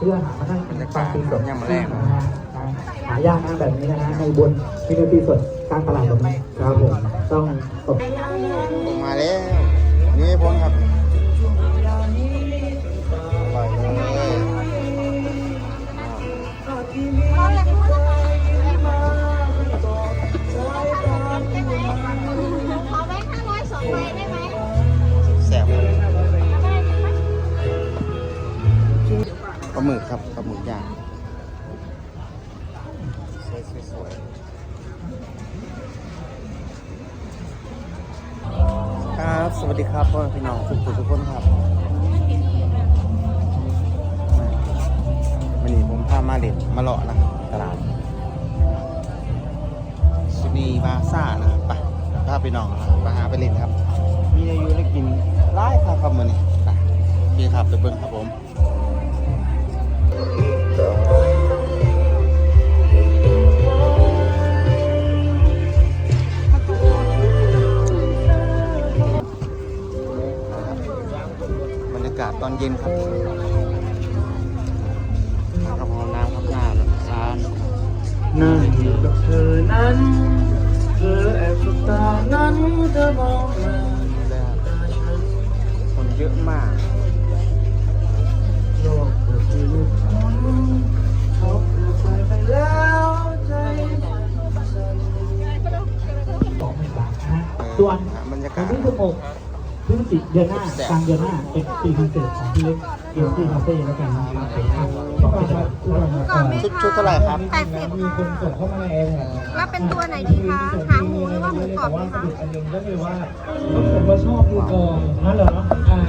เพื่อหามานั่งกินปลาตีสดยำแรงนะฮะหายากนะแบบนี้นะฮะในบนวินาทีสดกลางตลาดแบบนี้ครับผมต้องผมมาแล้วนี่พ้นครับาหมึกครับปลาหมึกย่างสวยสวยๆครับ สวัสดีครับพ่อแม่พี่น้องทุกคนทุกคนครับวันนี้ผมพามาเด่นมาเลาะนะครับตลาดสุนีบาซ่านะครับไปพาไปน้องนะครับไปหาไปเล่นครับ มีอายุได้กินร้ายครับครับมือนี้ไปพี่ครับไปเบิ้งครับผม ตอนเย็นครับกระเพาน้ำครับหน้าร้านนั่งอยู่กับเธอนั้น เธอแอบสบตานั้นเธอมองมาคนเยอะมากโลกเปิดที่ลุกพ้นเขาเปลี่ยนไปไปแล้วใจสองหมื่นบาทนะฮะส่วนบรรยากาศที่16 พฤศจิเดือนหน้ากลางเดือนหน้าเป็นปีคอนเสิร์ตของพี่เล็กเกียวซี่คาเฟ่แล้วกันนะครับทุกคนครับทุกคนครับก่อนไหมชุดคะชุดเท่าไหร่ครับแปดสิบมีคนส่งเข้ามาในแอร์แล้วเป็นตัวไหนดีคะหางหมูหรือว่าหมูกรอบดีคะอันหนึงก็คือว่าผมว่าชอบดูกองนั่นเหรออ่า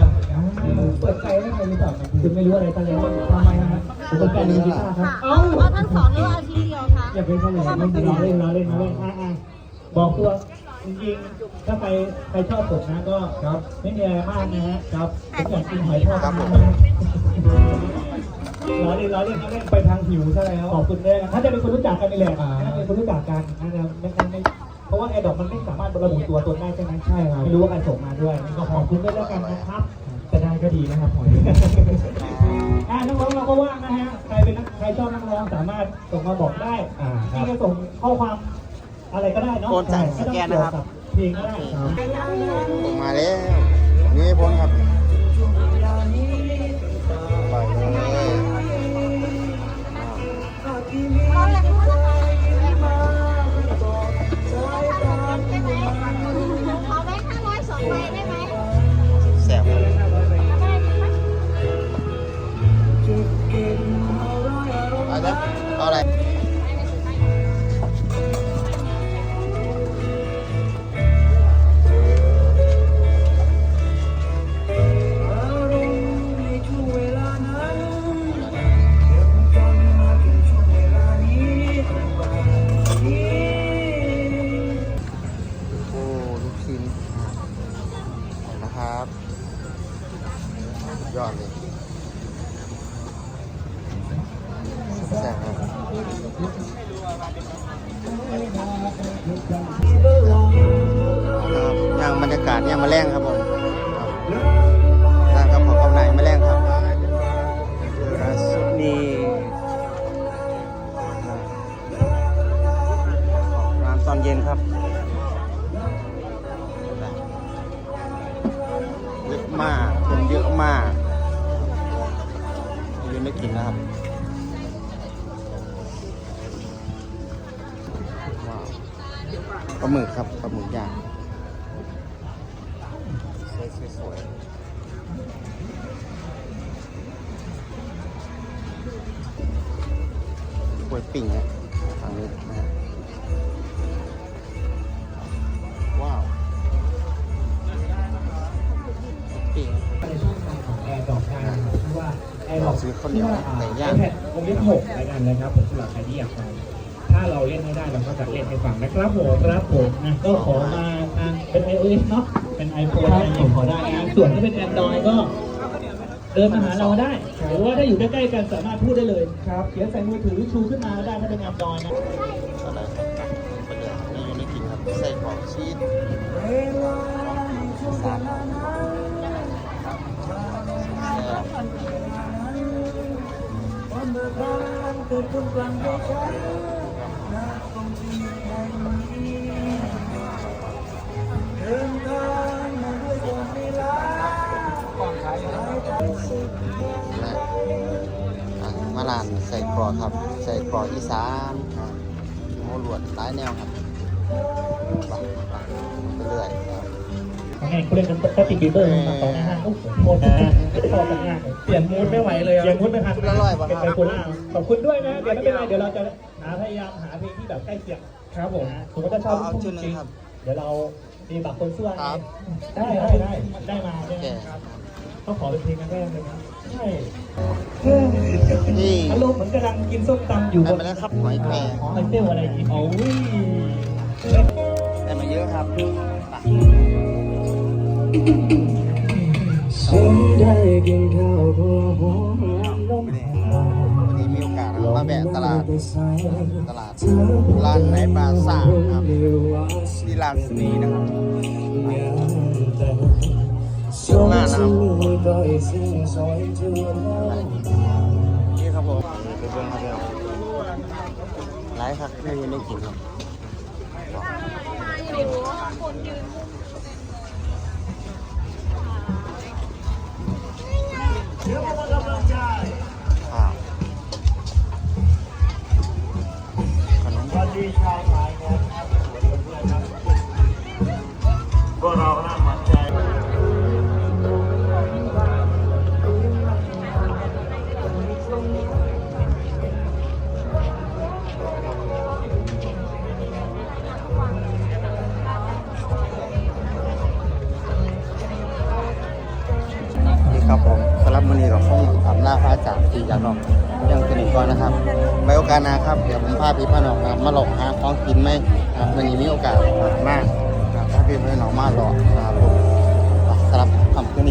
เปิดใจให้ใครหรือเปล่าคือไม่รู้อะไรตอนนี้ทำไมนะครับผมเปิดใจในกีตาร์ครับค่ะเอ้าเอาทั้งสองหรือว่าเอาชิ้นเดียวคะอย่าไปเฉลยไม่ดีเราเล่นเราเล่นเราเล่นอ่าอ่าบอกตัว จริงๆ ถ้าใครใครชอบผมนะก็ครับ ไม่มีอะไรมากนะฮะครับผมอยากกินหอยทอดครับผมล้อเล่นล้อเล่นล้อเล่นไปทางหิวซะแล้วขอบคุณด้วยนะถ้าจะเป็นคนรู้จักกันนี่แหละถ้าเป็นคนรู้จักกันนะนะไม่ไม่ไม่เพราะว่าแอร์ดอกมันไม่สามารถระบุตัวตนได้ใช่ไหมใช่ครับไม่รู้ว่าใครส่งมาด้วยก็ขอบคุณด้วยแล้วกันนะครับแต่ได้ก็ดีนะครับหอยอ่านักร้องเราก็ว่างนะฮะใครเป็นนักใครชอบนักร้องสามารถส่งมาบอกได้อ่าที่จะส่งข้อความ อะไรก็ได้เนาะโอนจ่ายสแกนนะครับ เพลงก็ได้ครับผมมาแล้วนี่ไม่พ้นครับอร่อยเลยร้อนแรงมากได้ไหมขอแบงค์ห้าร้อยสองใบได้ไหมแซ่บได้ไหมเอาละเอาอะไร มาแรงครับผมครับย่างกับของกำไหนมาแรงครับร้านซุปนี่ร้านตอนเย็นครับเยอะมากคนเยอะมากยังไม่กินนะครับปลาหมึกครับปลาหมึกย่าง สวยสวยสวยกล้วยปิ่งครับฝั่งนี้นะฮะว้าวปิ่งแอร์ดอกได้นะครับที่ว่าแอร์ดอกซื้อข้าวเหนียวไก่ย่างแพดผมเล่นหกแล้วกันนะครับผมสำหรับใครที่อยากฟังถ้าเราเล่นไม่ได้เราก็จะเล่นให้ฟังนะครับผมครับผมนะก็ขอมาทางเป็น iOS เนาะ เป็น iPhone อะไรอย่างเงี้ยขอได้นะส่วนถ้าเป็น Android ก็เดินมาหาเราได้หรือว่าถ้าอยู่ใกล้ๆกันสามารถพูดได้เลยครับเขียนใส่มือถือหรือชูขึ้นมาได้ถ้าเป็น Android นะอะไรครับประเดี๋ยวนี่ยังไม่กินครับไส้กรอกชีสสามแซ่บ กรอกครับ ใส่กรอกอีสานอะโมลวดหลายแนวครับไปไปไปเรื่อยครับไงเขาเรียกกันสติกเกอร์มาสองห้าโอ้โหโคตรนะเข้ากันง่ายเปลี่ยนมูดไม่ไหวเลยเปลี่ยนมูดไม่ทันคุณละร้อยป่ะครับเป็นไบโพล่าขอบคุณด้วยนะ เดี๋ยวไม่เป็นไรเดี๋ยวเราจะหาพยายามหาเพลงที่แบบใกล้เคียงครับผมสมมติถ้าชอบเอาลูกชุทุ่ดงหนึ่จริงงครับเดี๋ยวเรามีบัตรคนเสื้อครับได้ได้ได้ได้มาโอใช่ไหเคม เขาขอเป็นเพลงกันแรกเลยนะใช่นี่อารมณ์เหมือนกำลังกินส้มตำอยู่บได้นมาแล้วครับหอยแครงหอยเตี้ยวอะไรอย่างงี้โอ้ยได้มาเยอะครับไปฉันได้กินข้าวพอหอมลมนี่วันนี้มีโอกาสนะครับมาแวะตลาดไปใส่ตลาดร้านไหนบาซ่าครับที่ลานสนีนะครับ ชมที่มีก็อีสิ่งสวยเธอนี่ครับผมไปเบิ่งมาเดียวหลายครับไม่มีไม่กินครับ ครับผมสำหรับมื้อนี้ก็คงทำหน้าพระจากที่ยานอกยังสนิทก่อนนะครับไว้โอกาสหน้าครับเดี๋ยวผมพาพี่พาน้องนะมาหลอกหาของกินไหมครับวันนี้มีโอกาสมากครับพาพี่พาน้องมาหลอกนะครับผมสำหรับคำคืนนี้